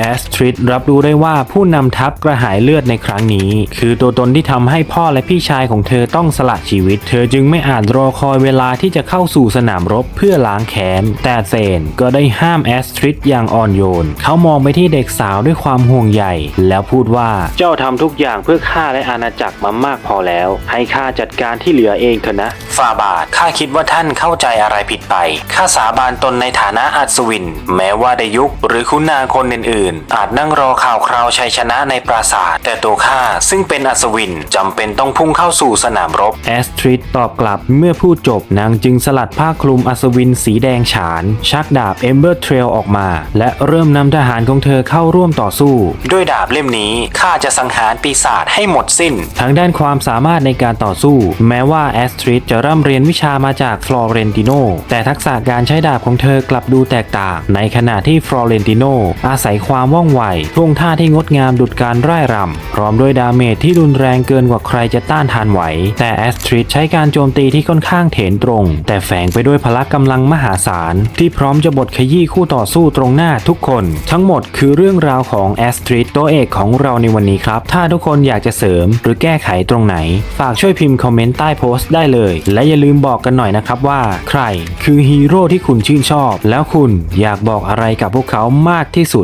แอสทริดรับรู้ได้ว่าผู้นำทัพกระหายเลือดในครั้งนี้ คือตัวตนที่ทำให้พ่อและพี่ชายของเธอต้องสละชีวิต เธอจึงไม่อาจรอคอยเวลาที่จะเข้าสู่สนามรบเพื่อล้างแค้น แต่เซนก็ได้ห้ามแอสทริดอย่างอ่อนโยน เขามองไปที่เด็กสาวด้วยความห่วงใยแล้วพูดว่าเจ้าทำทุกอย่างเพื่อข้าและอาณาจักรมามากพอแล้ว ให้ข้าจัดการที่เหลือเองเถอะนะ ฟาบาท ข้าคิดว่าท่านเข้าใจอะไรผิดไป ข้าสาบานตนในฐานะอัศวิน แม้ว่าไดยุคหรือคุณนางคนอื่นๆ อาจนั่งรอข่าวคราวชัยชนะในปราสาท แต่ตัวข้าซึ่งเป็นอัศวินจำเป็นต้องพุ่งเข้าสู่สนามรบ แอสทริดตอบกลับเมื่อพูดจบนางจึงสลัดผ้าคลุมอัศวินสีแดงฉาน ชักดาบเอมเบอร์เทรลออกมา และเริ่มนำทหารของเธอเข้าร่วมต่อสู้ ด้วยดาบเล่มนี้ข้าจะสังหารปีศาจให้หมดสิ้น ทางด้านความสามารถในการต่อสู้ แม้ว่าแอสทริดจะร่ำเรียนวิชามาจากฟลอเรนติโนแต่ทักษะการใช้ดาบของเธอกลับดูแตกต่าง ในขณะที่ฟลอเรนติโนอาศัยความว่องไวท่วงท่าที่งดงามดุดการร่ายรำพร้อมด้วยดาเมจที่รุนแรงเกินกว่าใครจะต้านทานไหว แต่แอสทริดใช้การโจมตีที่ค่อนข้างเถนตรง แต่แฝงไปด้วยพละกำลังมหาศาล ที่พร้อมจะบดขยี้คู่ต่อสู้ตรงหน้าทุกคน ทั้งหมดคือเรื่องราวของแอสทริดตัวเอกของเราในวันนี้ครับ ถ้าทุกคนอยากจะเสริม หรือแก้ไขตรงไหน ฝากช่วยพิมพ์คอมเมนต์ใต้โพสต์ได้เลยและอย่าลืมบอกกันหน่อยนะครับว่า ใครคือฮีโร่ที่คุณชื่นชอบ แล้วคุณอยากบอกอะไรกับพวกเขามากที่สุด